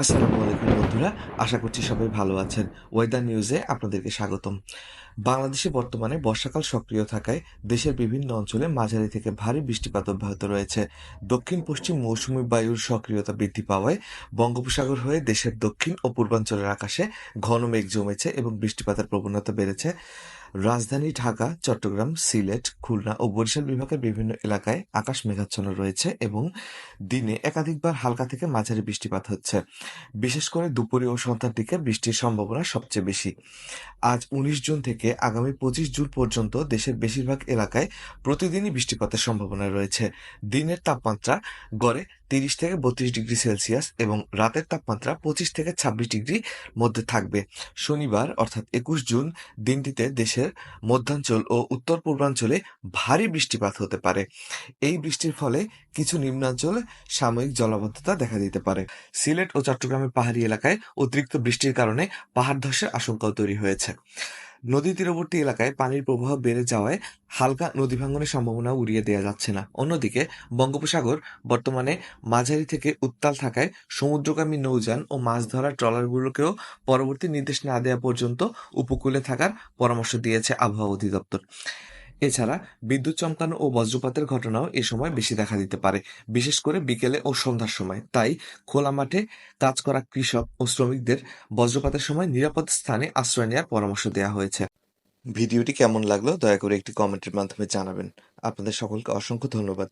আসসালামু আলাইকুম বন্ধুরা, আশা করছি সবাই ভালো আছেন। ওয়েদার নিউজে আপনাদেরকে স্বাগতম। বাংলাদেশে বর্তমানে বর্ষাকাল সক্রিয় থাকায় দেশের বিভিন্ন অঞ্চলে মাঝারি থেকে ভারী বৃষ্টিপাত অব্যাহত রয়েছে। দক্ষিণ, পশ্চিম মৌসুমী বায়ুর সক্রিয়তা বৃদ্ধি পাওয়ায় বঙ্গোপসাগর হয়ে দেশের দক্ষিণ ও পূর্বাঞ্চলের আকাশে ঘন মেঘ জমেছে এবং বৃষ্টিপাতের প্রবণতা বেড়েছে। রাজধানী ঢাকা, চট্টগ্রাম, সিলেট, খুলনা ও বরিশাল বিভাগের বিভিন্ন এলাকায় আকাশ মেঘাচ্ছন্ন রয়েছে এবং দিনে একাধিকবার হালকা থেকে মাঝারি বৃষ্টিপাত হচ্ছে। বিশেষ করে দুপুরে ও সন্ধ্যার দিকে বৃষ্টির সম্ভাবনা সবচেয়ে বেশি। আজ উনিশ জুন থেকে আগামী পঁচিশ জুন পর্যন্ত দেশের বেশিরভাগ এলাকায় প্রতিদিনই বৃষ্টিপাতের সম্ভাবনা রয়েছে। দিনের তাপমাত্রা গড়ে তিরিশ থেকে বত্রিশ ডিগ্রি সেলসিয়াস এবং রাতের তাপমাত্রা পঁচিশ থেকে ছাব্বিশ ডিগ্রি মধ্যে থাকবে। শনিবার, অর্থাৎ একুশ জুন, দিনটিতে দেশের মধ্যাঞ্চল ও উত্তর পূর্বাঞ্চলে ভারী বৃষ্টিপাত হতে পারে। এই বৃষ্টির ফলে কিছু নিম্নাঞ্চলে সাময়িক জলাবদ্ধতা দেখা দিতে পারে। সিলেট ও চট্টগ্রামের পাহাড়ি এলাকায় অতিরিক্ত বৃষ্টির কারণে পাহাড় ধসের আশঙ্কাও তৈরি হয়েছে। নদী তীরবর্তী এলাকায় পানির প্রবাহ বেড়ে যাওয়ায় হালকা নদী ভাঙনের সম্ভাবনা উড়িয়ে দেওয়া যাচ্ছে না। অন্যদিকে, বঙ্গোপসাগর বর্তমানে মাঝারি থেকে উত্তাল থাকায় সমুদ্রগামী নৌযান ও মাছ ধরার ট্রলারগুলোকেও পরবর্তী নির্দেশ না দেওয়া পর্যন্ত উপকূলে থাকার পরামর্শ দিয়েছে আবহাওয়া অধিদপ্তর। এছাড়া বিদ্যুৎ চমকানো ও বজ্রপাতের ঘটনাও এ সময় বেশি দেখা দিতে পারে, বিশেষ করে বিকেলে ও সন্ধ্যার সময়। তাই খোলা মাঠে কাজ করা কৃষক ও শ্রমিকদের বজ্রপাতের সময় নিরাপদ স্থানে আশ্রয় নেওয়ার পরামর্শ দেওয়া হয়েছে। ভিডিওটি কেমন লাগল দয়া করে একটি কমেন্টের মাধ্যমে জানাবেন। আপনাদের সকলকে অসংখ্য ধন্যবাদ।